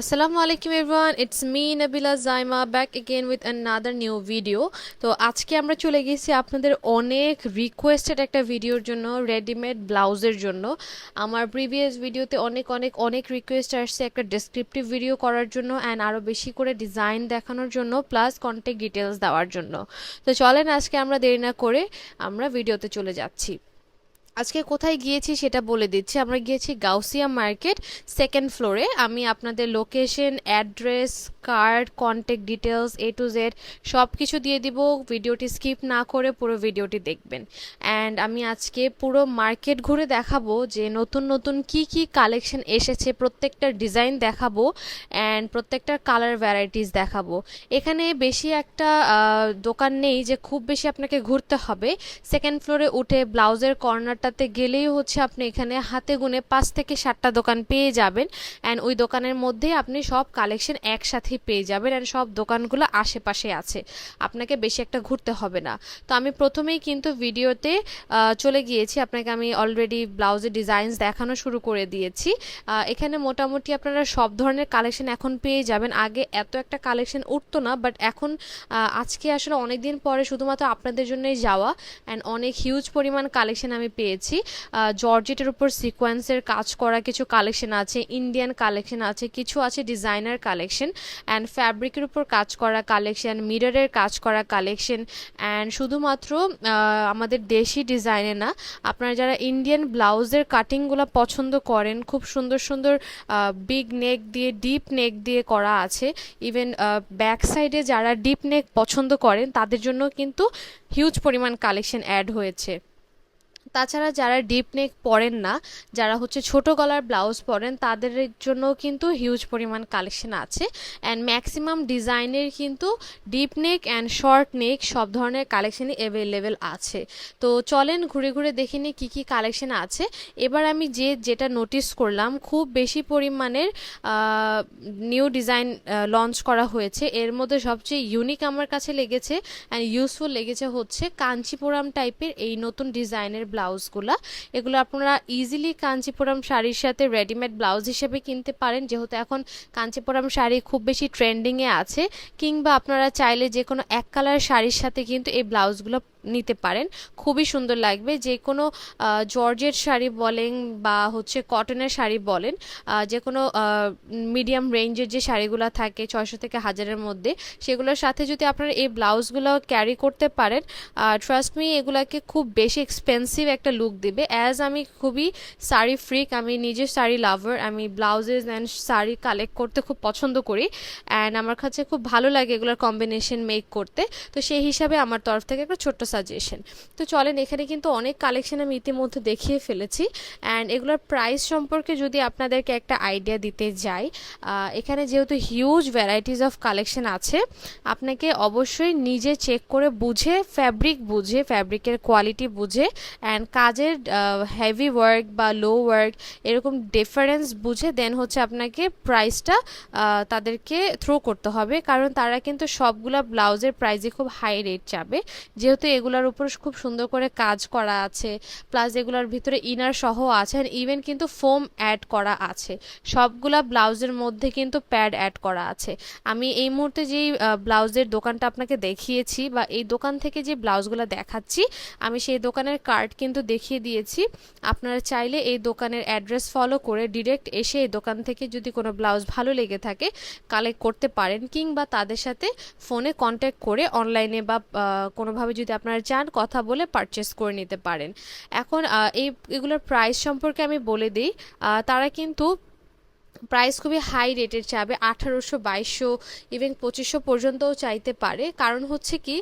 Assalamu alaikum, everyone. It's me Nabila Zaima back again with another new video তো আজকে আমরা চলে গেছি আপনাদের অনেক রিকোয়েস্টেড একটা ভিডিওর জন্য রেডিমেড ব্লাউজের জন্য। আমার প্রিভিয়াস ভিডিওতে অনেক অনেক অনেক রিকোয়েস্ট আসছে একটা ডেসক্রিপটিভ ভিডিও করার জন্য অ্যান্ড আরও বেশি করে ডিজাইন দেখানোর জন্য প্লাস কন্ট্যাক্ট ডিটেলস দেওয়ার জন্য। তো চলেন আজকে আমরা দেরি না করে আমরা ভিডিওতে চলে যাচ্ছি। আজকে কোথায় গিয়েছি সেটা বলে দিচ্ছি। আমরা গিয়েছি গাউসিয়া মার্কেট সেকেন্ড ফ্লোরে আমি আপনাদের location address card contact details A to Z সব কিছু দিয়ে দিব। ভিডিওটি স্কিপ না করে পুরো ভিডিওটি দেখবেন। অ্যান্ড আমি আজকে পুরো মার্কেট ঘুরে দেখাবো যে নতুন নতুন কি কি কালেকশন এসেছে, প্রত্যেকটা ডিজাইন দেখাবো অ্যান্ড প্রত্যেকটার কালার ভ্যারাইটিস দেখাবো। এখানে বেশি একটা দোকান নেই যে খুব বেশি আপনাকে ঘুরতে হবে। সেকেন্ড ফ্লোরে উঠে ব্লাউজের কর্নারটাতে গেলেই হচ্ছে আপনি এখানে হাতে গুনে পাঁচ থেকে সাতটা দোকান পেয়ে যাবেন। অ্যান্ড ওই দোকানের মধ্যেই আপনি সব কালেকশন একসাথে পেয়ে যাবেন অ্যান্ড সব দোকানগুলো আশেপাশে আছে। আপনাকে বেশি একটা ঘুরতে হবে না। তো আমি প্রথমেই কিন্তু ভিডিওতে চলে গিয়েছি। আপনাকে আমি অলরেডি ব্লাউজের ডিজাইনস দেখানো শুরু করে দিয়েছি। এখানে মোটামুটি আপনারা সব ধরনের কালেকশন এখন পেয়ে যাবেন। আগে এত একটা কালেকশন উঠতো না বাট এখন আজকে আসলে অনেক দিন পরে শুধুমাত্র আপনাদের জন্যই যাওয়া। অ্যান্ড অনেক হিউজ পরিমাণ কালেকশন আমি পেয়েছি। জর্জেটের উপর সিকোয়েন্সের কাজ করা কিছু কালেকশন আছে ইন্ডিয়ান কালেকশন আছে, কিছু আছে ডিজাইনার কালেকশন অ্যান্ড ফ্যাব্রিকের উপর কাজ করা কালেকশন মিররের কাজ করা কালেকশন অ্যান্ড শুধুমাত্র আমাদের দেশি ডিজাইনে না, আপনারা যারা ইন্ডিয়ান ব্লাউজের কাটিংগুলো পছন্দ করেন, খুব সুন্দর সুন্দর বিগ নেক দিয়ে ডিপ নেক দিয়ে করা আছে। ইভেন ব্যাক সাইডে যারা ডিপ নেক পছন্দ করেন, তাদের জন্য কিন্তু হিউজ পরিমাণ কালেকশন অ্যাড হয়েছে। তাছাড়া যারা ডিপ নেক পরেন না, যারা হচ্ছে ছোট গলার ব্লাউজ পরেন, তাদের জন্য কিন্তু হিউজ পরিমাণ কালেকশন আছে। অ্যান্ড ম্যাক্সিমাম ডিজাইনের কিন্তু deep neck and short neck সব ধরনের কালেকশনই অ্যাভেলেবেল আছে। তো চলেন ঘুরে ঘুরে দেখে নিই কী কী কালেকশন আছে। এবার আমি যে যেটা নোটিস করলাম, খুব বেশি পরিমাণের নিউ ডিজাইন লঞ্চ করা হয়েছে। এর মধ্যে সবচেয়ে ইউনিক আমার কাছে লেগেছে অ্যান্ড ইউজফুল লেগেছে হচ্ছে কাঞ্চিপুরাম টাইপের এই নতুন ডিজাইনের ব্লাউজগুলা। এগুলো আপনারা ইজিলি কাঞ্চিপুরম শাড়ির সাথে রেডিমেড ব্লাউজ হিসেবে কিনতে পারেন। যেহেতু এখন কাঞ্চিপুরম শাড়ি খুব বেশি ট্রেন্ডিংয়ে আছে, কিংবা আপনারা চাইলে যে কোনো এক কালার শাড়ির সাথে কিন্তু এই ব্লাউজগুলো নিতে পারেন। খুবই সুন্দর লাগবে। যে কোনো জর্জেট শাড়ি বলেন বা হচ্ছে কটনের শাড়ি বলেন যে কোনো মিডিয়াম রেঞ্জের যে শাড়িগুলো থাকে ছয়শো থেকে হাজারের মধ্যে, সেগুলোর সাথে যদি আপনারা এই ব্লাউজগুলো ক্যারি করতে পারেন ট্রাস্ট মি এগুলাকে খুব বেশি এক্সপেন্সিভ একটা লুক দিবে। অ্যাজ আমি খুবই শাড়ি ফ্রিক আমি নিজে শাড়ি লাভার আমি ব্লাউজেস অ্যান্ড শাড়ি কালেক্ট করতে খুব পছন্দ করি অ্যান্ড আমার কাছে খুব ভালো লাগে এগুলোর কম্বিনেশন মেক করতে। তো সেই হিসাবে আমার তরফ থেকে একটা ছোট্ট সাজেশন তো চলেন, এখানে কিন্তু অনেক কালেকশন আমি ইতিমধ্যে দেখিয়ে ফেলেছি অ্যান্ড এগুলোর প্রাইস সম্পর্কে যদি আপনাদেরকে একটা আইডিয়া দিতে যাই এখানে যেহেতু হিউজ ভ্যারাইটিস অফ কালেকশন আছে, আপনাকে অবশ্যই নিজে চেক করে বুঝে ফ্যাব্রিক বুঝে ফ্যাব্রিকের কোয়ালিটি বুঝে অ্যান্ড কাজের হেভি ওয়ার্ক বা লো ওয়ার্ক এরকম ডিফারেন্স বুঝে দেন হচ্ছে আপনাকে প্রাইসটা তাদেরকে থ্রো করতে হবে। কারণ তারা কিন্তু সবগুলা ব্লাউজের প্রাইসে খুব হাই রেট চাবে যেহেতু এগুলোর উপর খুব সুন্দর করে কাজ করা আছে প্লাস এগুলোর ভিতরে ইনার সহ আছে ইভেন কিন্তু ফোম অ্যাড করা আছে। সবগুলা ব্লাউজের মধ্যে কিন্তু প্যাড অ্যাড করা আছে। আমি এই মুহূর্তে যেই ব্লাউজের দোকানটা আপনাকে দেখিয়েছি বা এই দোকান থেকে যে ব্লাউজগুলো দেখাচ্ছি, আমি সেই দোকানের কার্ড কিন্তু দেখিয়ে দিয়েছি। আপনারা চাইলে এই দোকানের অ্যাড্রেস ফলো করে ডিরেক্ট এসে এই দোকান থেকে যদি কোনো ব্লাউজ ভালো লেগে থাকে কালেক্ট করতে পারেন কিংবা তাদের সাথে ফোনে কন্ট্যাক্ট করে অনলাইনে বা কোনোভাবে যদি আপনারা চান কথা বলে পারচেস করে নিতে পারেন। এখন এই, এগুলোর প্রাইস সম্পর্কে আমি বলে দিই। তারা কিন্তু প্রাইস খুবই হাই রেটের চাবে, আঠারোশো, বাইশশো ইভেন পঁচিশশো পর্যন্তও চাইতে পারে। কারণ হচ্ছে কি,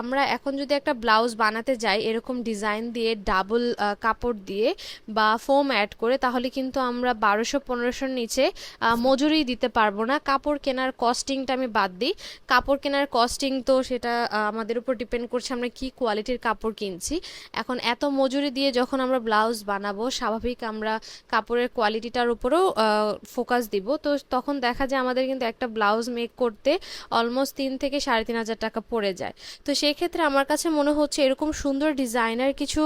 আমরা এখন যদি একটা ব্লাউজ বানাতে যাই, এরকম ডিজাইন দিয়ে ডাবল কাপড় দিয়ে বা ফোম অ্যাড করে, তাহলে কিন্তু আমরা বারোশো, পনেরোশোর নিচে মজুরি দিতে পারব না। কাপড় কেনার কস্টিংটা আমি বাদ দিই। কাপড় কেনার কস্টিং তো সেটা আমাদের উপর ডিপেন্ড করছে আমরা কি কোয়ালিটির কাপড় কিনছি। এখন এত মজুরি দিয়ে যখন আমরা ব্লাউজ বানাবো, স্বাভাবিক আমরা কাপড়ের কোয়ালিটিটার উপরেও ফোকাস দিব। তো তখন দেখা যায় আমাদের কিন্তু একটা ব্লাউজ মেক করতে অলমোস্ট তিন থেকে সাড়ে তিন হাজার টাকা পড়ে যায়। তো সেই ক্ষেত্রে আমার কাছে মনে হচ্ছে এরকম সুন্দর ডিজাইনার কিছু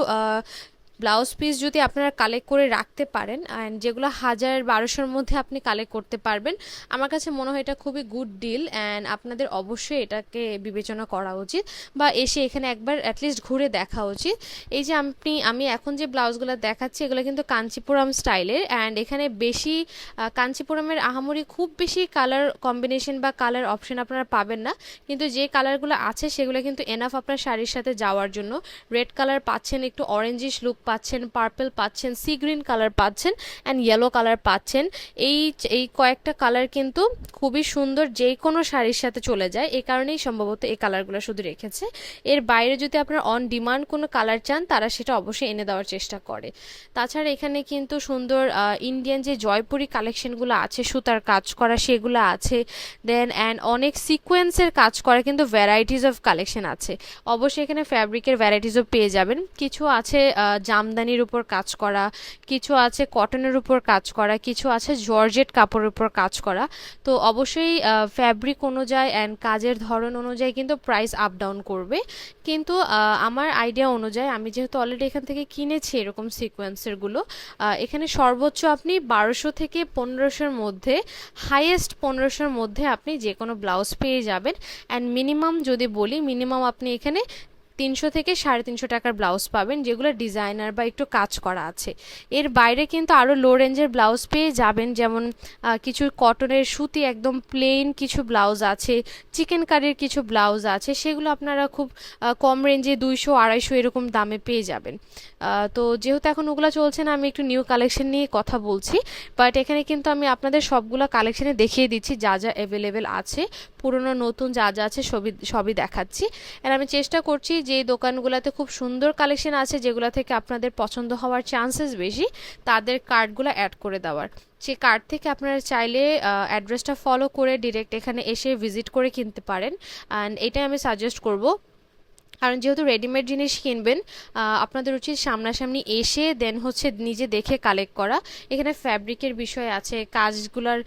ব্লাউজ পিস যদি আপনারা কালেক্ট করে রাখতে পারেন অ্যান্ড যেগুলো হাজার বারোশোর মধ্যে আপনি কালেক্ট করতে পারবেন, আমার কাছে মনে হয় এটা খুবই গুড ডিল অ্যান্ড আপনাদের অবশ্যই এটাকে বিবেচনা করা উচিত বা এসে এখানে একবার অ্যাটলিস্ট ঘুরে দেখা উচিত। এই যে আপনি, আমি এখন যে ব্লাউজগুলো দেখাচ্ছি, এগুলো কিন্তু কাঞ্চিপুরম স্টাইলের অ্যান্ড এখানে বেশি কাঞ্চিপুরমের আহামরি খুব বেশি কালার কম্বিনেশন বা কালার অপশন আপনারা পাবেন না, কিন্তু যে কালারগুলো আছে সেগুলো কিন্তু এনাফ আপনার শাড়ির সাথে যাওয়ার জন্য। রেড কালার পাচ্ছেন একটু অরেঞ্জিশ লুক পাচ্ছেন পার্পল পাচ্ছেন সি গ্রিন কালার পাচ্ছেন অ্যান্ড ইয়েলো কালার পাচ্ছেন। এই এই কয়েকটা কালার কিন্তু খুবই সুন্দর যে কোনো শাড়ির সাথে চলে যায়। এই কারণেই সম্ভবত এই কালারগুলো শুধু রেখেছে। এর বাইরে যদি আপনার অন ডিমান্ড কোনো কালার চান, তারা সেটা অবশ্যই এনে দেওয়ার চেষ্টা করে। তাছাড়া এখানে কিন্তু সুন্দর ইন্ডিয়ান যে জয়পুরি কালেকশনগুলো আছে, সুতার কাজ করা সেগুলো আছে। দেন অ্যান্ড অনেক সিকোয়েন্সের কাজ করা কিন্তু ভ্যারাইটিস অফ কালেকশন আছে। অবশ্যই এখানে ফ্যাব্রিকের ভ্যারাইটিসও পেয়ে যাবেন। কিছু আছে জামদানির উপর কাজ করা, কিছু আছে কটনের উপর কাজ করা, কিছু আছে জর্জেট কাপড়ের উপর কাজ করা। তো অবশ্যই ফ্যাব্রিক অনুযায়ী অ্যান্ড কাজের ধরন অনুযায়ী কিন্তু প্রাইস আপ ডাউন করবে। কিন্তু আমার আইডিয়া অনুযায়ী আমি যেহেতু অলরেডি এখান থেকে কিনেছি এরকম সিকোয়েন্সেরগুলো এখানে সর্বোচ্চ আপনি বারোশো থেকে পনেরোশোর মধ্যে হাইয়েস্ট পনেরোশোর মধ্যে আপনি যে কোনো ব্লাউজ পেয়ে যাবেন। অ্যান্ড মিনিমাম যদি বলি মিনিমাম আপনি এখানে তিনশো থেকে সাড়ে তিনশো টাকার ব্লাউজ পাবেন, যেগুলো ডিজাইনার বা একটু কাজ করা আছে। এর বাইরে কিন্তু আরও লো রেঞ্জের ব্লাউজ পেয়ে যাবেন, যেমন কিছু কটনের সুতি একদম প্লেন কিছু ব্লাউজ আছে চিকেন কারির কিছু ব্লাউজ আছে, সেগুলো আপনারা খুব কম রেঞ্জে দুইশো, আড়াইশো এরকম দামে পেয়ে যাবেন। তো যেহেতু এখন ওগুলো চলছে না, আমি একটু নিউ কালেকশন নিয়ে কথা বলছি বাট এখানে কিন্তু আমি আপনাদের সবগুলো কালেকশনে দেখিয়ে দিচ্ছি, যা যা অ্যাভেলেবেল আছে, পুরনো, নতুন যা যা আছে, সবই সবই দেখাচ্ছি। আর আমি চেষ্টা করছি যে দোকানগুলোতে খুব সুন্দর কালেকশন আছে, যেগুলো থেকে আপনাদের পছন্দ হওয়ার চান্সেস বেশি, তাদের কার্ডগুলো অ্যাড করে দেওয়ার। সে কার্ড থেকে আপনারা চাইলে অ্যাড্রেসটা ফলো করে ডিরেক্ট এখানে এসে ভিজিট করে কিনতে পারেন। অ্যান্ড এটাই আমি সাজেস্ট করব। কারণ যেহেতু রেডিমেড জিনিস কিনবেন আপনাদের উচিত সামনাসামনি এসে দেন হচ্ছে নিজে দেখে কালেক্ট করা। এখানে ফ্যাব্রিকের বিষয় আছে, কাজগুলোর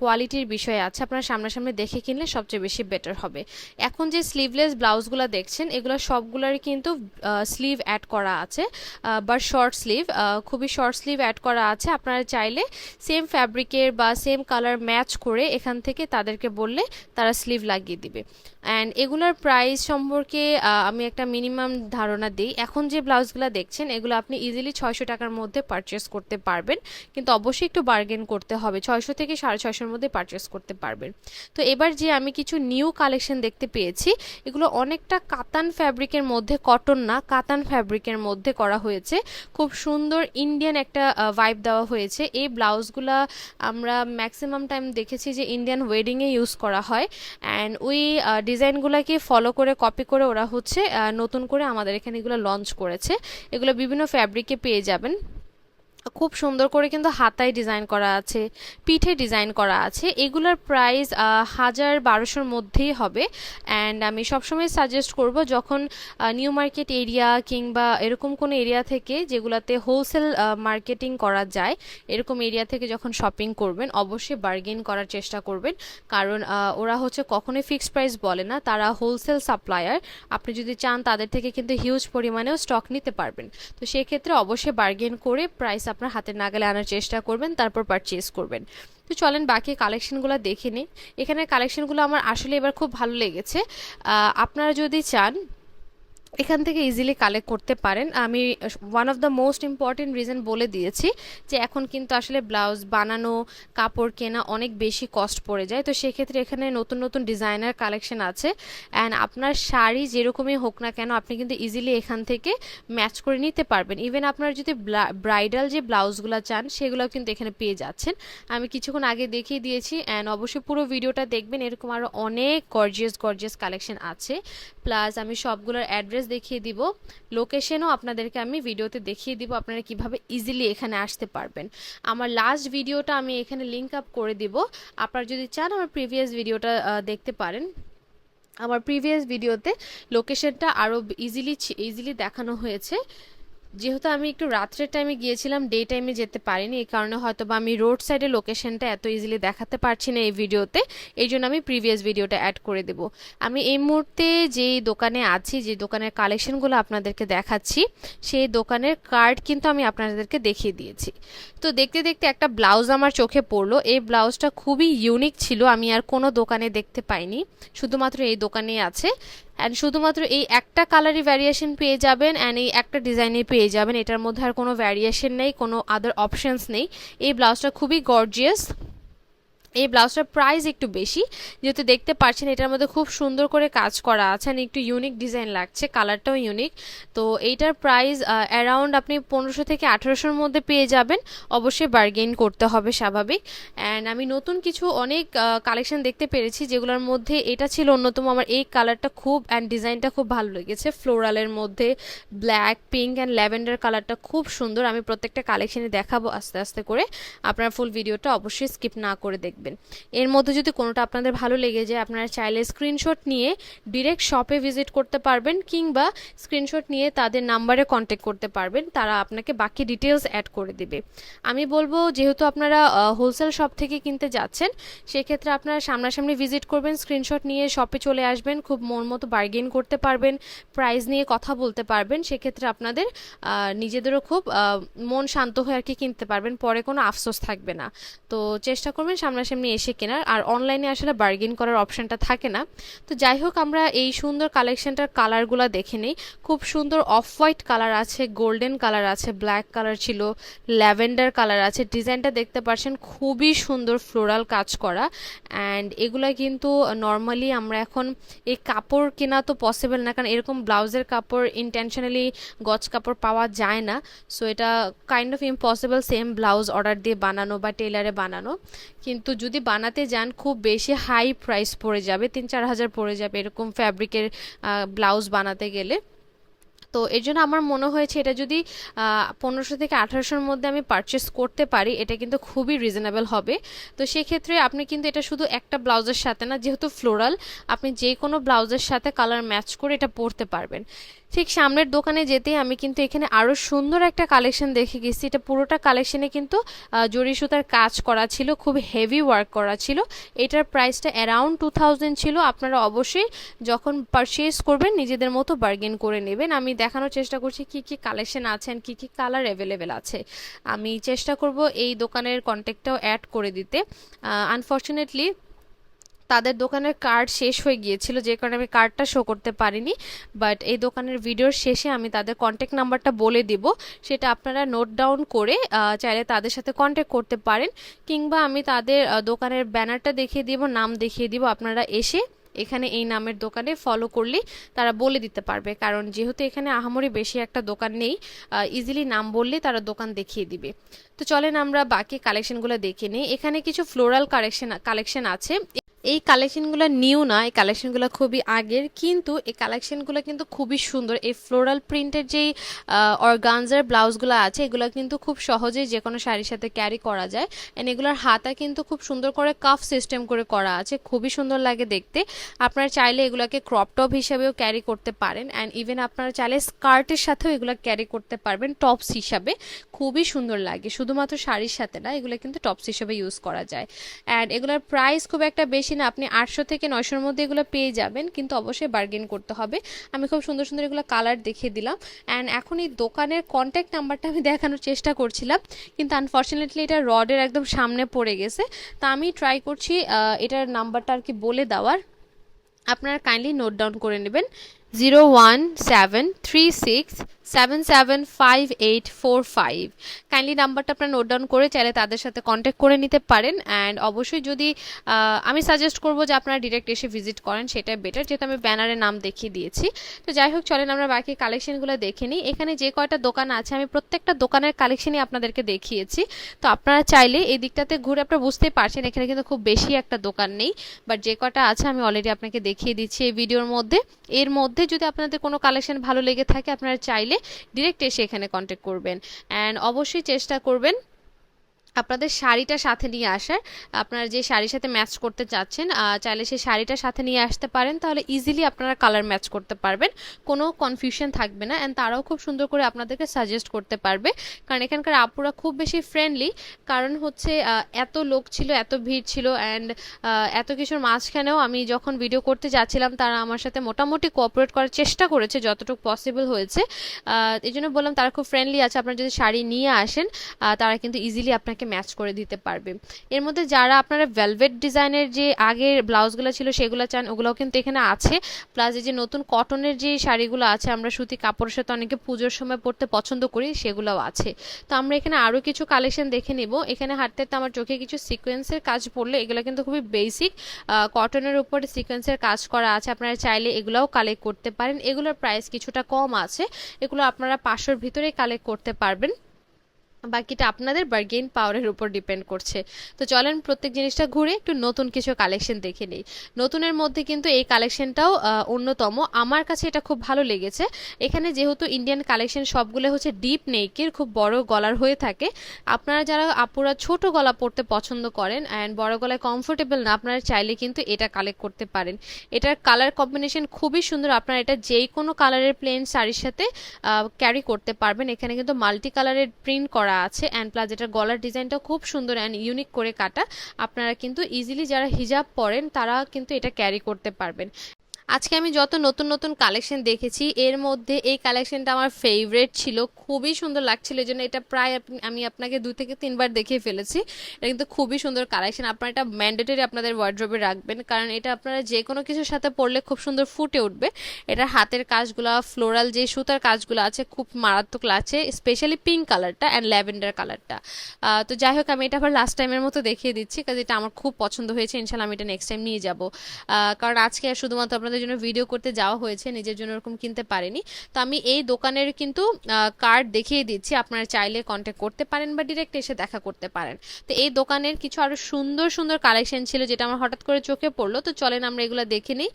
কোয়ালিটির বিষয় আছে। আপনারা সামনাসামনি দেখে কিনলে সবচেয়ে বেশি বেটার হবে। এখন যে স্লিভলেস ব্লাউজগুলো দেখছেন, এগুলো সবগুলোরই কিন্তু স্লিভ অ্যাড করা আছে বা শর্ট স্লিভ খুবই শর্ট স্লিভ অ্যাড করা আছে। আপনারা চাইলে সেম ফ্যাব্রিকের বা সেম কালার ম্যাচ করে এখান থেকে তাদেরকে বললে তারা স্লিভ লাগিয়ে দিবে। অ্যান্ড এগুলোর প্রাইস সম্পর্কে আমি একটা মিনিমাম ধারণা দিই। এখন যে ব্লাউজগুলো দেখছেন, এগুলো আপনি ইজিলি ছয়শো টাকার মধ্যে পারচেস করতে পারবেন। কিন্তু অবশ্যই একটু বার্গেন করতে হবে। ছয়শো থেকে সাড়ে ছয়শোর মধ্যে পারচেস করতে পারবেন। তো এবার যে আমি কিছু নিউ কালেকশন দেখতে পেয়েছি, এগুলো অনেকটা কাতান ফ্যাব্রিকের মধ্যে কটন না, কাতান ফ্যাব্রিকের মধ্যে করা হয়েছে। খুব সুন্দর ইন্ডিয়ান একটা ভাইব দেওয়া হয়েছে। এই ব্লাউজগুলো আমরা ম্যাক্সিমাম টাইম দেখেছি যে ইন্ডিয়ান ওয়েডিংয়ে ইউজ করা হয়। অ্যান্ড ওই ডিজাইনগুলোকে ফলো করে কপি করে ওরা হচ্ছে নতুন করে আমাদের এখানে এগুলো লঞ্চ করেছে। এগুলো বিভিন্ন ফ্যাব্রিকে পেয়ে যাবেন। খুব সুন্দর করে কিন্তু হাতায় ডিজাইন করা আছে, পিঠে ডিজাইন করা আছে। এগুলোর প্রাইস হাজার বারোশোর মধ্যেই হবে। অ্যান্ড আমি সবসময় সাজেস্ট করব যখন নিউ মার্কেট এরিয়া কিংবা এরকম কোনো এরিয়া থেকে যেগুলাতে হোলসেল মার্কেটিং করা যায়, এরকম এরিয়া থেকে যখন শপিং করবেন, অবশ্যই বার্গেন করার চেষ্টা করবেন। কারণ ওরা হচ্ছে কখনোই ফিক্সড প্রাইস বলে না। তারা হোলসেল সাপ্লায়ার আপনি যদি চান তাদের থেকে কিন্তু হিউজ পরিমাণেও স্টক নিতে পারবেন। তো সেক্ষেত্রে অবশ্যই বার্গেন করে প্রাইস আপনার হাতের নাগালে আনার চেষ্টা করবেন, তারপর পারচেস করবেন। তো চলেন বাকি কালেকশনগুলো দেখে নিন এখানে কালেকশনগুলো আমার আসলে এবার খুব ভালো লেগেছে। আপনারা যদি চান এখান থেকে ইজিলি কালেক্ট করতে পারেন। আমি one of the most important reason বলে দিয়েছি যে এখন কিন্তু আসলে ব্লাউজ বানানো, কাপড় কেনা অনেক বেশি কস্ট পড়ে যায়। তো সেক্ষেত্রে এখানে নতুন নতুন ডিজাইনার কালেকশন আছে। অ্যান্ড আপনার শাড়ি যেরকমই হোক না কেন, আপনি কিন্তু ইজিলি এখান থেকে ম্যাচ করে নিতে পারবেন। ইভেন আপনার যদি ব্রাইডাল যে ব্লাউজগুলো চান, সেগুলোও কিন্তু এখানে পেয়ে যাচ্ছেন। আমি কিছুক্ষণ আগে দেখিয়ে দিয়েছি অ্যান্ড অবশ্যই পুরো ভিডিওটা দেখবেন। এরকম আরও অনেক গর্জিয়াস গর্জিয়াস কালেকশন আছে। প্লাস আমি সবগুলোর অ্যাড্রেস অ্যাড্রেস দেখিয়ে দিব। লোকেশনও আপনাদেরকে আমি ভিডিওতে দেখিয়ে দিব আপনারা কীভাবে ইজিলি এখানে আসতে পারবেন। আমার লাস্ট ভিডিওটা আমি এখানে লিঙ্ক আপ করে দিব। আপনারা যদি চান আমার প্রিভিয়াস ভিডিওটা দেখতে পারেন। আমার প্রিভিয়াস ভিডিওতে লোকেশনটা আরও ইজিলি ইজিলি দেখানো হয়েছে। যেহেতু আমি একটু রাত্রের টাইমে গিয়েছিলাম ডে টাইমে যেতে পারিনি। এই কারণে হয়তো বা আমি রোড সাইডে লোকেশনটা এত ইজিলি দেখাতে পারছি না এই ভিডিওতে এই জন্য আমি প্রিভিয়াস ভিডিওটা অ্যাড করে দেব। আমি এই মুহূর্তে যেই দোকানে আছি, যে দোকানের কালেকশনগুলো আপনাদেরকে দেখাচ্ছি, সেই দোকানের কার্ড কিন্তু আমি আপনাদেরকে দেখিয়ে দিয়েছি। তো দেখতে দেখতে একটা ব্লাউজ আমার চোখে পড়ল। এই ব্লাউজটা খুবই ইউনিক ছিল। আমি আর কোনো দোকানে দেখতে পাইনি। শুধুমাত্র এই দোকানেই আছে। অ্যান্ড শুধুমাত্র এই একটা কালারই ভ্যারিয়েশন পেয়ে যাবেন অ্যান্ড এই একটা ডিজাইনে পেয়ে যাবেন। এটার মধ্যে আর কোনো ভ্যারিয়েশন নেই, কোনো আদার অপশানস নেই। এই ব্লাউজটা খুবই গর্জিয়াস এই ব্লাউজটার প্রাইস একটু বেশি। যেহেতু দেখতে পাচ্ছেন এটার মধ্যে খুব সুন্দর করে কাজ করা আছে একটু ইউনিক ডিজাইন লাগছে কালারটাও ইউনিক তো এইটার প্রাইস অ্যারাউন্ড আপনি পনেরোশো থেকে আঠেরোশোর মধ্যে পেয়ে যাবেন। অবশ্যই বার্গেন করতে হবে স্বাভাবিক। অ্যান্ড আমি নতুন কিছু অনেক কালেকশন দেখতে পেরেছি, যেগুলোর মধ্যে এটা ছিল অন্যতম। আমার এই কালারটা খুব অ্যান্ড ডিজাইনটা খুব ভালো লেগেছে। ফ্লোরালের মধ্যে ব্ল্যাক পিঙ্ক অ্যান্ড ল্যাভেন্ডার কালারটা খুব সুন্দর। আমি প্রত্যেকটা কালেকশনে দেখাবো আস্তে আস্তে করে। আপনারা ফুল ভিডিওটা অবশ্যই স্কিপ না করে দেখবেন। এর মধ্যে যদি কোনোটা আপনাদের ভালো লেগে যায়, আপনারা চাইলে স্ক্রিনশট নিয়ে ডিরেক্ট শপে ভিজিট করতে পারবেন কিংবা স্ক্রিনশট নিয়ে তাদের নাম্বারে কন্ট্যাক্ট করতে পারবেন, তারা আপনাকে বাকি ডিটেলস অ্যাড করে দেবে। আমি বলব, যেহেতু আপনারা হোলসেল শপ থেকে কিনতে যাচ্ছেন, সেক্ষেত্রে আপনারা সামনাসামনি ভিজিট করবেন স্ক্রিনশট নিয়ে শপে চলে আসবেন, খুব মন মতো বার্গেন করতে পারবেন প্রাইস নিয়ে কথা বলতে পারবেন, সেক্ষেত্রে আপনাদের নিজেদেরও খুব মন শান্ত হয়ে আর কি কিনতে পারবেন, পরে কোনো আফসোস থাকবে না। তো চেষ্টা করবেন সামনাসামনি এসে কেনার আর অনলাইনে আসলে বার্গেন করার অপশনটা থাকে না। তো যাই হোক, আমরা এই সুন্দর কালেকশনটার কালারগুলো দেখে নিই। খুব সুন্দর অফ হোয়াইট কালার আছে গোল্ডেন কালার আছে ব্ল্যাক কালার ছিল ল্যাভেন্ডার কালার আছে। ডিজাইনটা দেখতে পাচ্ছেন খুবই সুন্দর ফ্লোরাল কাজ করা। অ্যান্ড এগুলা কিন্তু নর্মালি আমরা এখন এই কাপড় কেনা তো পসিবল না, কারণ এরকম ব্লাউজের কাপড় ইন্টেনশনালি গজ কাপড় পাওয়া যায় না। সো এটা kind of impossible same blouse order দিয়ে বানানো বা টেলারে বানানো। কিন্তু যদি বানাতে যান, খুব বেশি হাই প্রাইস পড়ে যাবে, তিন চার হাজার পড়ে যাবে এরকম ফ্যাব্রিকের ব্লাউজ বানাতে গেলে। তো এর জন্য আমার মনে হয়েছে এটা যদি পনেরোশো থেকে আঠারোশোর মধ্যে আমি পারচেস করতে পারি, এটা কিন্তু খুবই রিজনেবল হবে। তো সেক্ষেত্রে আপনি কিন্তু এটা শুধু একটা ব্লাউজের সাথে না, যেহেতু ফ্লোরাল আপনি যে কোনো ব্লাউজের সাথে কালার ম্যাচ করে এটা পরতে পারবেন। ঠিক সামনের দোকানে যেতেই আমি কিন্তু এখানে আরও সুন্দর একটা কালেকশন দেখে গেছি। এটা পুরোটা কালেকশনে কিন্তু জরি সুতার কাজ করা ছিল, খুব হেভি ওয়ার্ক করা ছিল। এটার প্রাইসটা অ্যারাউন্ড টু থাউজেন্ড ছিল। আপনারা অবশ্যই যখন পারচেস করবেন, নিজেদের মতো বার্গেন করে নেবেন। আমি দেখানোর চেষ্টা করছি কি কি কালেকশন আছে and কি কি কালার অ্যাভেলেবেল আছে। আমি চেষ্টা করব এই দোকানের কন্ট্যাক্টটাও অ্যাড করে দিতে। আনফর্চুনেটলি তাদের দোকানের কার্ড শেষ হয়ে গিয়েছিল, যে কারণে আমি কার্ডটা শো করতে পারিনি বাট এই দোকানের ভিডিওর শেষে আমি তাদের কন্ট্যাক্ট নাম্বারটা বলে দিব, সেটা আপনারা নোট ডাউন করে চাইলে তাদের সাথে কন্ট্যাক্ট করতে পারেন, কিংবা আমি তাদের দোকানের ব্যানারটা দেখিয়ে দিব, নাম দেখিয়ে দিব, আপনারা এসে এখানে এই নামের দোকানে ফলো করলে তারা বলে দিতে পারবে, কারণ যেহেতু এখানে আহামরি বেশি একটা দোকান নেই ইজিলি নাম বললে তারা দোকান দেখিয়ে দিবে। তো চলেন আমরা বাকি কালেকশনগুলো দেখে নিই, এখানে কিছু ফ্লোরাল কালেকশন কালেকশন আছে। এই কালেকশনগুলো নিউ না, এই কালেকশনগুলো খুবই আগের, কিন্তু এই কালেকশনগুলো কিন্তু খুবই সুন্দর। এই ফ্লোরাল প্রিন্টের যেই অর্গানজার ব্লাউজগুলো আছে, এগুলো কিন্তু খুব সহজেই যে কোনো শাড়ির সাথে ক্যারি করা যায়। এন্ড এগুলোর হাতা কিন্তু খুব সুন্দর করে কাফ সিস্টেম করে করা আছে, খুবই সুন্দর লাগে দেখতে। আপনারা চাইলে এগুলোকে ক্রপ টপ হিসাবেও ক্যারি করতে পারেন। অ্যান্ড ইভেন আপনারা চাইলে স্কার্টের সাথেও এগুলো ক্যারি করতে পারবেন টপস হিসাবে। খুবই সুন্দর লাগে, শুধুমাত্র শাড়ির সাথে না, এগুলো কিন্তু টপস হিসাবে ইউজ করা যায়। অ্যান্ড এগুলোর প্রাইস খুব একটা বেশি না, আপনি আটশো থেকে নয়শোর মধ্যে এগুলো পেয়ে যাবেন, কিন্তু অবশ্যই বার্গেন করতে হবে। আমি খুব সুন্দর সুন্দর এগুলো কালার দেখিয়ে দিলাম। অ্যান্ড এখন এই দোকানের কন্ট্যাক্ট নাম্বারটা আমি দেখানোর চেষ্টা করছিলাম, কিন্তু আনফর্চুনেটলি এটা রডের একদম সামনে পড়ে গেছে। তা আমি ট্রাই করছি এটার নাম্বারটা আর কি বলে দেওয়ার। আপনারা কাইন্ডলি নোট ডাউন করে নেবেন। Zero one seven three six seven seven five eight four five kindly নাম্বারটা আপনারা নোট ডাউন করে চাইলে তাদের সাথে কন্ট্যাক্ট করে নিতে পারেন অ্যান্ড অবশ্যই যদি আমি সাজেস্ট করব যে আপনারা ডিরেক্ট এসে ভিজিট করেন, সেটাই বেটার যেহেতু আমি ব্যানারে নাম দেখিয়ে দিয়েছি। তো যাই হোক, চলেন আমরা বাকি কালেকশনগুলো দেখে নিই। এখানে যে কয়টা দোকান আছে, আমি প্রত্যেকটা দোকানের কালেকশনই আপনাদেরকে দেখিয়েছি। তো আপনারা চাইলে এই দিকটাতে ঘুরে আপনারা বুঝতেই পারছেন, এখানে কিন্তু খুব বেশি একটা দোকান নেই। বাট যে কয়টা আছে, আমি অলরেডি আপনাকে দেখিয়ে দিচ্ছি এই ভিডিওর মধ্যে। এর মধ্যে যদি আপনাদের কোনো কালেকশন ভালো লেগে থাকে, আপনারা চাইলে ডিরেক্ট এসে এখানে কন্ট্যাক্ট করবেন। অ্যান্ড অবশ্যই চেষ্টা করবেন আপনাদের শাড়িটা সাথে নিয়ে আসার, আপনারা যে শাড়ির সাথে ম্যাচ করতে চাচ্ছেন চাইলে সেই শাড়িটা সাথে নিয়ে আসতে পারেন, তাহলে ইজিলি আপনারা কালার ম্যাচ করতে পারবেন, কোনো কনফিউশন থাকবে না অ্যান্ড তারাও খুব সুন্দর করে আপনাদেরকে সাজেস্ট করতে পারবে, কারণ এখানকার আপুরা খুব বেশি ফ্রেন্ডলি কারণ হচ্ছে এত লোক ছিল, এত ভিড় ছিল অ্যান্ড এত কিছুর মাঝখানেও আমি যখন ভিডিও করতে যাচ্ছিলাম, তারা আমার সাথে মোটামুটি কোঅপারেট করার চেষ্টা করেছে যতটুকু পসিবল হয়েছে এই জন্য বললাম তারা খুব ফ্রেন্ডলি আছে, আপনারা যদি শাড়ি নিয়ে আসেন তারা কিন্তু ইজিলি আপনাকে ম্যাচ করে দিতে পারবে। এর মধ্যে যারা আপনারা ভেলভেট ডিজাইনের যে আগের ব্লাউজগুলো ছিল সেগুলো চান, ওগুলোও কিন্তু এখানে আছে। প্লাস এই যে নতুন কটনের যে শাড়িগুলো আছে, আমরা সুতি কাপড়ের সাথে অনেকে পুজোর সময় পরতে পছন্দ করি, সেগুলোও আছে। তো আমরা এখানে আরও কিছু কালেকশন দেখে নিব। এখানে হাঁটতে হাঁটতে আমার চোখে কিছু সিকোয়েন্সের কাজ পড়লে। এগুলো কিন্তু খুবই বেসিক কটনের উপরে সিকোয়েন্সের কাজ করা আছে। আপনারা চাইলে এগুলোও কালেক্ট করতে পারেন। এগুলোর প্রাইস কিছুটা কম আছে। এগুলো আপনারা পাঁচশোর ভিতরেই কালেক্ট করতে পারবেন। বাকিটা আপনাদের বার্গেন পাওয়ারের উপর ডিপেন্ড করছে। তো চলেন প্রত্যেক জিনিসটা ঘুরে একটু নতুন কিছু কালেকশন দেখে নিই। নতুনের মধ্যে কিন্তু এই কালেকশনটাও অন্যতম। আমার কাছে এটা খুব ভালো লেগেছে। এখানে যেহেতু ইন্ডিয়ান কালেকশন সবগুলো হচ্ছে ডিপ নেকের খুব বড় গলার হয়ে থাকে। আপনারা যারা আপুরা ছোট গলা পরতে পছন্দ করেন অ্যান্ড বড় গলায় কমফোর্টেবল না, আপনারা চাইলে কিন্তু এটা কালেক্ট করতে পারেন। এটার কালার কম্বিনেশন খুবই সুন্দর। আপনারা এটা যেই কোনো কালারের প্লেন শাড়ির সাথে ক্যারি করতে পারবেন। এখানে কিন্তু মাল্টি কালারের প্রিন্ট করা আছে অ্যান্ড প্লাস এটার গলার ডিজাইনটা খুব সুন্দর অ্যান্ড ইউনিক করে কাটা। আপনারা কিন্তু ইজিলি যারা হিজাব পরেন, তারা কিন্তু এটা ক্যারি করতে পারবেন। আজকে আমি যত নতুন নতুন কালেকশন দেখেছি, এর মধ্যে এই কালেকশনটা আমার ফেভারেট ছিল। খুবই সুন্দর লাগছিল, এই জন্য এটা প্রায় আমি আপনাকে দু থেকে তিনবার দেখিয়ে ফেলেছি। এটা কিন্তু খুবই সুন্দর কালেকশন আপনারা এটা ম্যান্ডেটরি আপনাদের ওয়ার্ড্রোবে রাখবেন, কারণ এটা আপনারা যে কোনো কিছুর সাথে পরলে খুব সুন্দর ফুটে উঠবে। এটার হাতের কাজগুলো ফ্লোরাল যে সুতার কাজগুলো আছে, খুব মারাত্মক লাগছে স্পেশালি পিঙ্ক কালারটা অ্যান্ড ল্যাভেন্ডার কালারটা তো যাই হোক, আমি এটা আবার লাস্ট টাইমের মতো দেখিয়ে দিচ্ছি, কারণ এটা আমার খুব পছন্দ হয়েছে। ইনশাল্লাহ আমি এটা নেক্সট টাইম নিয়ে যাব। কারণ আজকে শুধুমাত্র আপনাদের জন্য ভিডিও করতে যাওয়া হয়েছে, নিজের জন্য এরকম কিনতে পারেনি। তো আমি এই দোকানের কিন্তু কার্ড দেখিয়ে দিচ্ছি, আপনারা চাইলে কন্ট্যাক্ট করতে পারেন বা ডিরেক্ট এসে দেখা করতে পারেন। তো এই দোকানের কিছু আরও সুন্দর সুন্দর কালেকশন ছিল যেটা আমার হঠাৎ করে চোখে পড়ল। তো চলেন আমরা এগুলো দেখে নিই।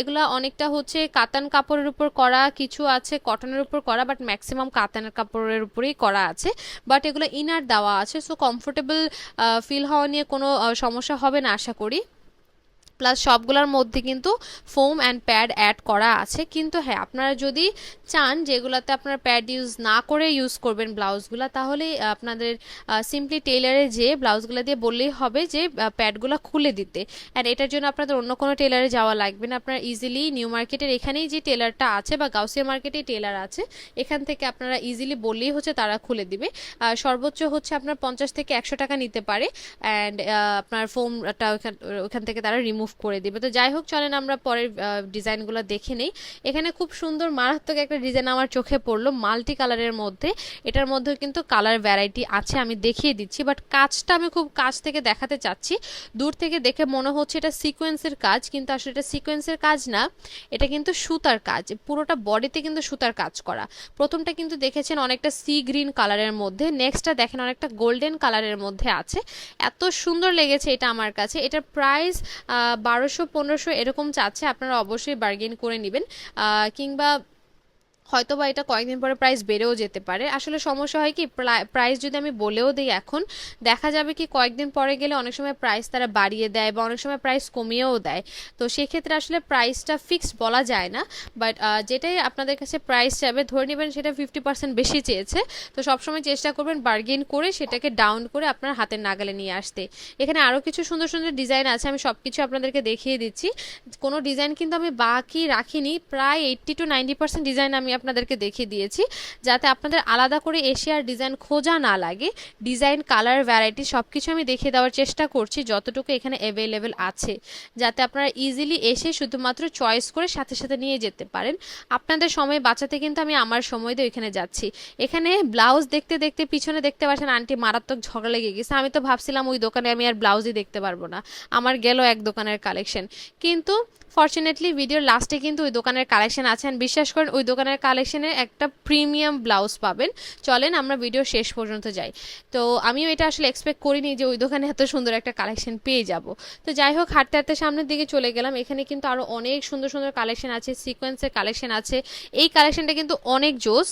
এগুলো অনেকটা হচ্ছে কাতান কাপড়ের উপর করা, কিছু আছে কটনের উপর করা বাট ম্যাক্সিমাম কাতানের কাপড়ের উপরেই করা আছে। বাট এগুলো ইনার দেওয়া আছে সো কমফোর্টেবল ফিল হওয়া নিয়ে কোনো সমস্যা হবে না, আশা করি। প্লাস সবগুলোর মধ্যে কিন্তু ফোম অ্যান্ড প্যাড অ্যাড করা আছে। কিন্তু হ্যাঁ আপনারা যদি চান যেগুলোতে আপনারা প্যাড ইউজ না করে ইউজ করবেন ব্লাউজগুলো, তাহলে আপনাদের সিম্পলি টেলারে যে ব্লাউজগুলো দিয়ে বললেই হবে যে প্যাডগুলো খুলে দিতে। অ্যান্ড এটার জন্য আপনাদের অন্য কোনো টেলারে যাওয়া লাগবে না। আপনারা ইজিলি নিউ মার্কেটের এখানেই যে টেলারটা আছে বা গাউসিয়া মার্কেটে টেলার আছে, এখান থেকে আপনারা ইজিলি বললেই হচ্ছে তারা খুলে দিবে। সর্বোচ্চ হচ্ছে আপনার পঞ্চাশ থেকে একশো টাকা নিতে পারে। অ্যান্ড আপনার ফোমটা ওখান ওখান থেকে তারা রিমুভ করে দিবে। তো যাই হোক চলেন আমরা পরের ডিজাইনগুলো দেখে নেই। এখানে খুব সুন্দর, মারাত্মক একটা ডিজাইন আমার চোখে পড়ল মাল্টি কালারের মধ্যে। এটার মধ্যে কিন্তু কালার ভ্যারাইটি আছে, আমি দেখিয়ে দিচ্ছি। বাট কাজটা আমি খুব কাছ থেকে দেখাতে চাচ্ছি। দূর থেকে দেখে মনে হচ্ছে এটা সিকোয়েন্সের কাজ, কিন্তু আসলে এটা সিকোয়েন্সের কাজ না। এটা কিন্তু সুতার কাজ। পুরোটা বডিতে কিন্তু সুতার কাজ করা। প্রথমটা কিন্তু দেখেছেন অনেকটা সি গ্রিন কালারের মধ্যে। নেক্সটটা দেখেন অনেকটা গোল্ডেন কালারের মধ্যে আছে। এত সুন্দর লেগেছে এটা আমার কাছে। এটার প্রাইস বারোশো পনেরোশো এরকম চাচ্ছে আপনারা অবশ্যই বার্গেন করে নেবেন। কিংবা হয়তো বা এটা কয়েকদিন পরে প্রাইস বেড়েও যেতে পারে। আসলে সমস্যা হয় কি প্রাইস যদি আমি বলেও দিই এখন, দেখা যাবে কি কয়েকদিন পরে গেলে অনেক সময় প্রাইস তারা বাড়িয়ে দেয় বা অনেক সময় প্রাইস কমিয়েও দেয়। তো সেক্ষেত্রে আসলে প্রাইসটা ফিক্সড বলা যায় না বাট যেটাই আপনাদের কাছে প্রাইস যাবে, ধরে নেবেন সেটা ফিফটি পার্সেন্ট বেশি চেয়েছে। তো সবসময় চেষ্টা করবেন বার্গেন করে সেটাকে ডাউন করে আপনার হাতের নাগালে নিয়ে আসতে। এখানে আরও কিছু সুন্দর সুন্দর ডিজাইন আছে, আমি সব কিছু আপনাদেরকে দেখিয়ে দিচ্ছি। কোনো ডিজাইন কিন্তু আমি বাকি রাখিনি, প্রায় eighty to ninety percent design আমি আপনাদেরকে দেখিয়ে দিয়েছি, যাতে আপনাদের আলাদা করে এশিয়ার ডিজাইন খোঁজা না লাগে। ডিজাইন, কালার, ভ্যারাইটি সব কিছু আমি দেখিয়ে দেওয়ার চেষ্টা করছি, যতটুকু এখানে অ্যাভেলেবেল আছে, যাতে আপনারা ইজিলি এসে শুধুমাত্র চয়েস করে সাথে সাথে নিয়ে যেতে পারেন। আপনাদের সময় বাঁচাতে কিন্তু আমি আমার সময় দিয়ে এখানে যাচ্ছি। এখানে ব্লাউজ দেখতে দেখতে পিছনে দেখতে পাচ্ছেন আন্টি মারাত্মক ঝগড়া লেগে গেছে। আমি তো ভাবছিলাম ওই দোকানে আমি আর ব্লাউজই দেখতে পারব না। আমার গেল এক দোকানের কালেকশন কিন্তু ফর্চুনেটলি ভিডিওর লাস্টে কিন্তু ওই দোকানের কালেকশন আছে। বিশ্বাস করেন, ওই দোকানের কালেকশনের একটা প্রিমিয়াম ব্লাউজ পাবেন। চলেন আমরা ভিডিও শেষ পর্যন্ত যাই। তো আমিও এটা আসলে এক্সপেক্ট করিনি যে ওই দোকানে এত সুন্দর একটা কালেকশন পেয়ে যাব। তো যাই হোক, হাঁটতে হাঁটতে সামনের দিকে চলে গেলাম। এখানে কিন্তু আরও অনেক সুন্দর সুন্দর কালেকশন আছে সিকোয়েন্সের কালেকশন আছে। এই কালেকশনটা কিন্তু অনেক জোস।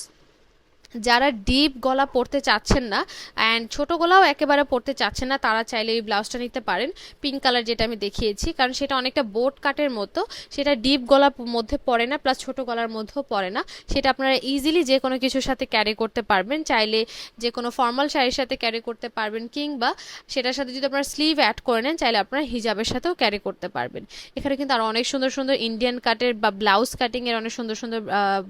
যারা ডিপ গলা পরতে চাচ্ছেন না অ্যান্ড ছোট গলাও একেবারে পরতে চাচ্ছেন না, তারা চাইলে এই ব্লাউজটা নিতে পারেন। পিঙ্ক কালার যেটা আমি দেখিয়েছি, কারণ সেটা অনেকটা বোট কাটের মতো, সেটা ডিপ গলার মধ্যে পড়ে না প্লাস ছোট গলার মধ্যেও পড়ে না। সেটা আপনারা ইজিলি যে কোনো কিছুর সাথে ক্যারি করতে পারবেন, চাইলে যে কোনো ফর্মাল শাড়ির সাথে ক্যারি করতে পারবেন, কিংবা সেটার সাথে যদি আপনারা স্লিভ অ্যাড করে নেন, চাইলে আপনারা হিজাবের সাথেও ক্যারি করতে পারবেন। এখানে কিন্তু আরও অনেক সুন্দর সুন্দর ইন্ডিয়ান কাটের বা ব্লাউজ কাটিংয়ের অনেক সুন্দর সুন্দর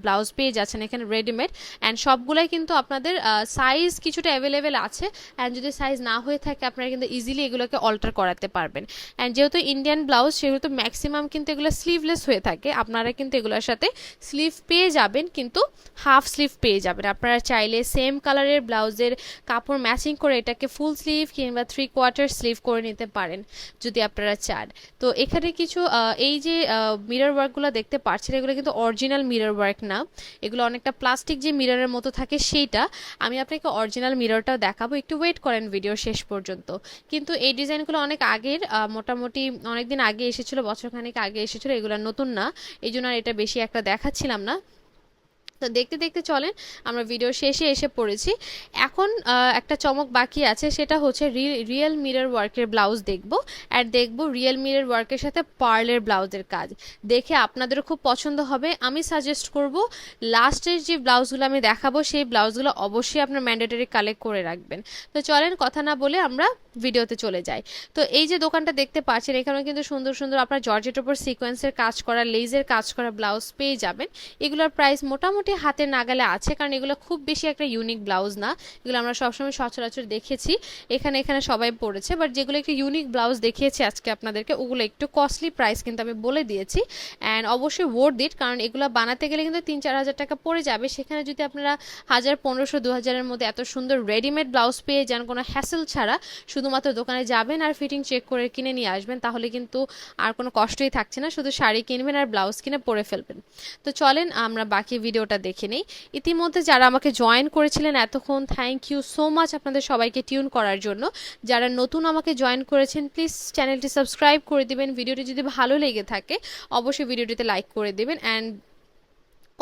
ব্লাউজ পেয়ে যাচ্ছেন এখানে রেডিমেড অ্যান্ড সবগুলাই কিন্তু আপনাদের সাইজ কিছুটা অ্যাভেলেবেল আছে অ্যান্ড যদি সাইজ না হয়ে থাকে আপনারা কিন্তু ইজিলি এগুলোকে অল্টার করাতে পারবেন। অ্যান্ড যেহেতু ইন্ডিয়ান ব্লাউজ সেহেতু ম্যাক্সিমাম কিন্তু এগুলো স্লিভলেস হয়ে থাকে, আপনারা কিন্তু এগুলোর সাথে স্লিভ পেয়ে যাবেন, কিন্তু হাফ স্লিভ পেয়ে যাবেন। আপনারা চাইলে সেম কালারের ব্লাউজের কাপড় ম্যাচিং করে এটাকে ফুল স্লিভ কিংবা থ্রি কোয়ার্টার স্লিভ করে নিতে পারেন, যদি আপনারা চান। তো এখানে কিছু এই যে মিরর ওয়ার্কগুলো দেখতে পাচ্ছেন এগুলো কিন্তু অরিজিনাল মিরর ওয়ার্ক না। এগুলো অনেকটা প্লাস্টিক যে মিররের মতো থাকে সেইটা আমি আপনাকে অরিজিনাল মিররটাও দেখাবো। একটু ওয়েট করেন ভিডিও শেষ পর্যন্ত। কিন্তু এই ডিজাইনগুলো অনেক আগের মোটামুটি অনেকদিন আগে এসেছিল, বছরখানেক আগে এসেছিল, এগুলো নতুন না। এই জন্য আর এটা বেশি একটা দেখাচ্ছিলাম না। তো দেখতে দেখতে চলেন, আমরা ভিডিও শেষে এসে পড়েছি। এখন একটা চমক বাকি আছে, সেটা হচ্ছে রিয়েল মিরর ওয়ার্কের ব্লাউজ দেখব। আর দেখব রিয়েল মিরর ওয়ার্কের সাথে পার্লের ব্লাউজের কাজ। দেখে আপনাদেরও খুব পছন্দ হবে। আমি সাজেস্ট করব লাস্টের যে ব্লাউজগুলো আমি দেখাবো, সেই ব্লাউজগুলো অবশ্যই আপনার ম্যান্ডেটরি কালেক্ট করে রাখবেন। তো চলেন, কথা না বলে আমরা ভিডিওতে চলে যায়। তো এই যে দোকানটা দেখতে পাচ্ছেন, এখানেও কিন্তু সুন্দর সুন্দর আপনার জর্জেট ওপর সিকোয়েন্সের কাজ করা লেজের কাজ করা ব্লাউজ পেয়ে যাবেন। এগুলোর প্রাইস মোটামুটি হাতে নাগালে আছে, কারণ এগুলো খুব বেশি একটা ইউনিক ব্লাউজ না। এগুলো আমরা সবসময় সচরাচর দেখেছি। এখানে এখানে সবাই পড়েছে বাট যেগুলো একটু ইউনিক ব্লাউজ দেখিয়েছি আজকে আপনাদেরকে, ওগুলো একটু কস্টলি প্রাইস কিন্তু আমি বলে দিয়েছি। অ্যান্ড অবশ্যই ওয়ার্ড দিট কারণ এগুলো বানাতে গেলে কিন্তু তিন, চার হাজার টাকা পড়ে যাবে। সেখানে যদি আপনারা হাজার পনেরোশো দু হাজারের মধ্যে এত সুন্দর রেডিমেড ব্লাউজ পেয়ে যান, কোনো হ্যাসেল ছাড়া শুধুমাত্র দোকানে যাবেন আর ফিটিং চেক করে কিনে নিয়ে আসবেন, তাহলে কিন্তু আর কোনো কষ্টই থাকছে না। শুধু শাড়ি কিনবেন আর ব্লাউজ কিনে পরে ফেলবেন। তো চলেন আমরা বাকি ভিডিওটা দেখে নিই। ইতিমধ্যে যারা আমাকে জয়েন করেছিলেন এতক্ষণ থ্যাংক ইউ সো মাচ আপনাদের সবাইকে টিউন করার জন্য। যারা নতুন আমাকে জয়েন করেছেন প্লিজ চ্যানেলটি সাবস্ক্রাইব করে দিবেন। ভিডিওটি যদি ভালো লেগে থাকে, অবশ্যই ভিডিওটিতে লাইক করে দেবেন। অ্যান্ড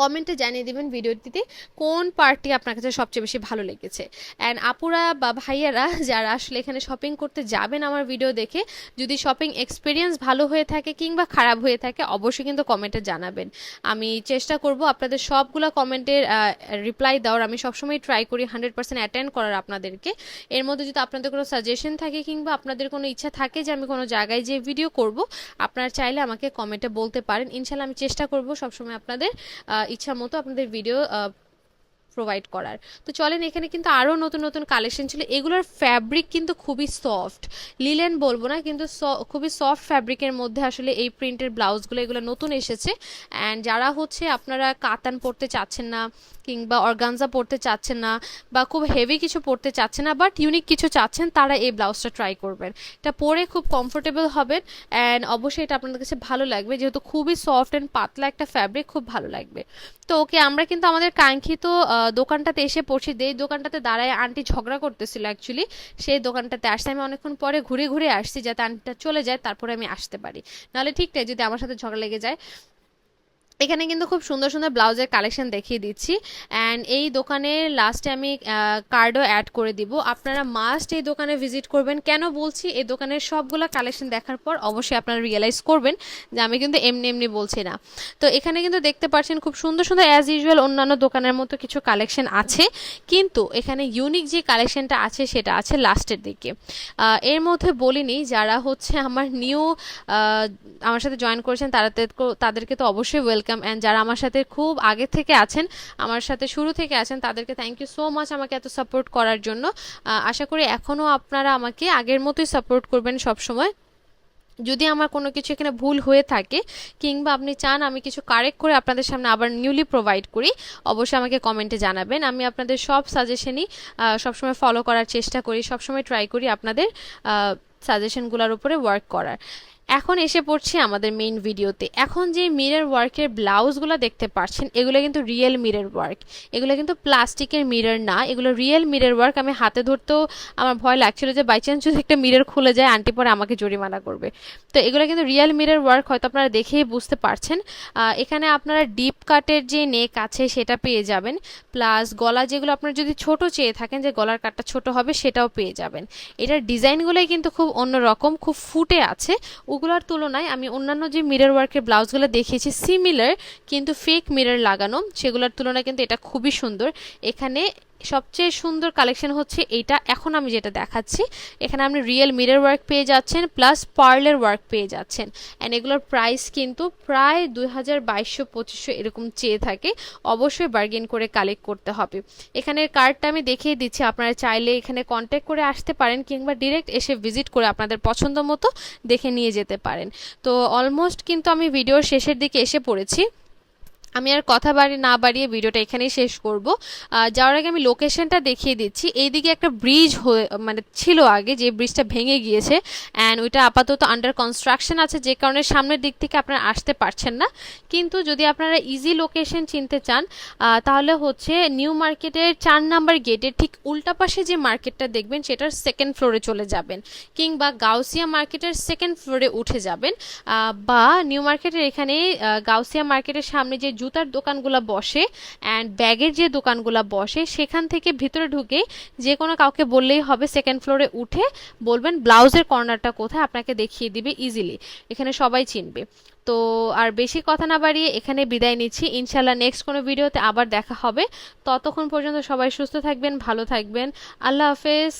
কমেন্টে জানিয়ে দেবেন ভিডিওটিতে কোন পার্টটি আপনার কাছে সবচেয়ে বেশি ভালো লেগেছে। অ্যান্ড আপুরা বা ভাইয়ারা যারা আসলে এখানে শপিং করতে যাবেন আমার ভিডিও দেখে, যদি শপিং এক্সপিরিয়েন্স ভালো হয়ে থাকে কিংবা খারাপ হয়ে থাকে, অবশ্যই কিন্তু কমেন্টে জানাবেন। আমি চেষ্টা করব আপনাদের সবগুলো কমেন্টের রিপ্লাই দেওয়ার। আমি সবসময় ট্রাই করি হান্ড্রেড পার্সেন্ট অ্যাটেন্ড করার আপনাদেরকে। এর মধ্যে যদি আপনাদের কোনো সাজেশন থাকে কিংবা আপনাদের কোনো ইচ্ছা থাকে যে আমি কোনো জায়গায় যে ভিডিও করব, আপনারা চাইলে আমাকে কমেন্টে বলতে পারেন। ইনশাল্লাহ আমি চেষ্টা করব সবসময় আপনাদের ইচ্ছা মতো আপনাদের ভিডিও প্রোভাইড করার। তো চলেন, এখানে কিন্তু আরও নতুন নতুন কালেকশন ছিল। এগুলোর ফ্যাব্রিক কিন্তু খুবই সফট লিলেন বলব না, কিন্তু খুবই সফট ফ্যাব্রিকের মধ্যে আসলে এই প্রিন্টের ব্লাউজগুলো এগুলো নতুন এসেছে। অ্যান্ড যারা হচ্ছে আপনারা কাতান পরতে চাচ্ছেন না, কিংবা অর্গানজা পরতে চাচ্ছেন না, বা খুব হেভি কিছু পরতে চাচ্ছেন না বাট ইউনিক কিছু চাচ্ছেন, তারা এই ব্লাউজটা ট্রাই করবেন। এটা পরে খুব কমফোর্টেবল হবেন অ্যান্ড অবশ্যই এটা আপনাদের কাছে ভালো লাগবে। যেহেতু খুবই সফট অ্যান্ড পাতলা একটা ফ্যাব্রিক খুব ভালো লাগবে। তো ওকে, আমরা কিন্তু আমাদের কাঙ্ক্ষিত দোকানটাতে এসে পড়ছি। যে দোকানটাতে দাঁড়ায় আন্টি ঝগড়া করতেছিল অ্যাকচুয়ালি সেই দোকানটাতে আসতে আমি অনেকক্ষণ পরে ঘুরে ঘুরে আসছি যাতে আন্টিটা চলে যায়, তারপরে আমি আসতে পারি। নাহলে ঠিক নাই যদি আমার সাথে ঝগড়া লেগে যায়। এখানে কিন্তু খুব সুন্দর সুন্দর ব্লাউজের কালেকশন দেখিয়ে দিচ্ছি। অ্যান্ড এই দোকানে লাস্টে আমি কার্ডও অ্যাড করে দিব। আপনারা মাস্ট এই দোকানে ভিজিট করবেন। কেন বলছি? এই দোকানের সবগুলো কালেকশন দেখার পর অবশ্যই আপনারা রিয়েলাইজ করবেন যে আমি কিন্তু এমনি এমনি বলছি না। তো এখানে কিন্তু দেখতে পাচ্ছেন খুব সুন্দর সুন্দর অ্যাজ ইউজুয়াল অন্যান্য দোকানের মতো কিছু কালেকশন আছে। কিন্তু এখানে ইউনিক যে কালেকশনটা আছে, সেটা আছে লাস্টের দিকে। এর মধ্যে বলিনি, যারা হচ্ছে আমার নিউ আমার সাথে জয়েন করেছেন তারা তাদেরকে তো অবশ্যই ওয়েলকাম অ্যান্ড যারা আমার সাথে খুব আগে থেকে আছেন, আমার সাথে শুরু থেকে আছেন, তাদেরকে থ্যাংক ইউ সো মাচ আমাকে এত সাপোর্ট করার জন্য। আশা করি এখনও আপনারা আমাকে আগের মতোই সাপোর্ট করবেন সব সময় যদি আমার কোনো কিছু এখানে ভুল হয়ে থাকে, কিংবা আপনি চান আমি কিছু কারেক্ট করে আপনাদের সামনে আবার নিউলি প্রোভাইড করি, অবশ্যই আমাকে কমেন্টে জানাবেন। আমি আপনাদের সব সাজেশনই সবসময় ফলো করার চেষ্টা করি, সবসময় ট্রাই করি আপনাদের সাজেশনগুলোর উপরে ওয়ার্ক করার। এখন এসে পড়ছি আমাদের মেইন ভিডিওতে এখন যে মিরর ওয়ার্কের ব্লাউজগুলো দেখতে পাচ্ছেন এগুলো কিন্তু রিয়েল মিরর ওয়ার্ক এগুলো কিন্তু প্লাস্টিকের মিরর না, এগুলো রিয়েল মিরর ওয়ার্ক আমি হাতে ধরতেও আমার ভয় লাগছিল যে বাই চান্স যদি একটা মিরর খুলে যায় আন্টি পরে আমাকে জরিমানা করবে। তো এগুলো কিন্তু রিয়েল মিরর ওয়ার্ক হয়তো আপনারা দেখেই বুঝতে পারছেন। এখানে আপনারা ডিপ কাটের যে নেক আছে, সেটা পেয়ে যাবেন। প্লাস গলা যেগুলো আপনার যদি ছোট চেয়ে থাকেন, যে গলার কাটটা ছোট হবে, সেটাও পেয়ে যাবেন। এটার ডিজাইনগুলোই কিন্তু খুব অন্যরকম, খুব ফুটে আছে। ওগুলোর তুলনায় আমি অন্যান্য যে মিরর ওয়ার্কের ব্লাউজগুলো দেখিয়েছি সিমিলার কিন্তু ফেক মিরর লাগানো, সেগুলোর তুলনায় কিন্তু এটা খুবই সুন্দর। এখানে সবচেয়ে সুন্দর কালেকশন হচ্ছে এইটা। এখন আমি যেটা দেখাচ্ছি, এখানে আপনি রিয়েল মিরর ওয়ার্ক পেয়ে যাচ্ছেন প্লাস পার্লের ওয়ার্ক পেয়ে যাচ্ছেন। অ্যান্ড এগুলোর প্রাইস কিন্তু প্রায় দুই হাজার বাইশশো পঁচিশশো এরকম চেয়ে থাকে। অবশ্যই বার্গেন করে কালেক্ট করতে হবে। এখানের কার্ডটা আমি দেখিয়ে দিচ্ছি, আপনারা চাইলে এখানে কন্ট্যাক্ট করে আসতে পারেন কিংবা ডিরেক্ট এসে ভিজিট করে আপনাদের পছন্দ মতো দেখে নিয়ে যেতে পারেন। তো অলমোস্ট কিন্তু আমি ভিডিওর শেষের দিকে এসে পড়েছি। আমি আর কথা বাড়ি, না বাড়িয়ে ভিডিওটা এখানেই শেষ করব। যাওয়ার আগে আমি লোকেশনটা দেখিয়ে দিচ্ছি। এইদিকে একটা ব্রিজ মানে ছিল আগে, যে ব্রিজটা ভেঙে গিয়েছে। অ্যান্ড ওইটা আপাতত আন্ডার কনস্ট্রাকশন আছে, যে কারণে সামনের দিক থেকে আপনারা আসতে পারছেন না। কিন্তু যদি আপনারা ইজি লোকেশন চিনতে চান তাহলে হচ্ছে নিউ মার্কেটের চার নাম্বার গেটের ঠিক উল্টা পাশে যে মার্কেটটা দেখবেন, সেটার সেকেন্ড ফ্লোরে চলে যাবেন। কিংবা গাউসিয়া মার্কেটের সেকেন্ড ফ্লোরে উঠে যাবেন। বা নিউ মার্কেটের এখানে গাউসিয়া মার্কেটের সামনে যে জুতার দোকানগুলো বসে অ্যান্ড ব্যাগের যে দোকানগুলো বসে, সেখান থেকে ভিতরে ঢুকে যে কোনো কাউকে বললেই হবে সেকেন্ড ফ্লোরে উঠে বলবেন ব্লাউজের কর্নারটা কোথায়, আপনাকে দেখিয়ে দিবে ইজিলি এখানে সবাই চিনবে। তো আর বেশি কথা না বাড়িয়ে এখানে বিদায় নিচ্ছি। ইনশাল্লাহ নেক্সট কোনো ভিডিওতে আবার দেখা হবে। ততক্ষণ পর্যন্ত সবাই সুস্থ থাকবেন, ভালো থাকবেন। আল্লাহ হাফেজ।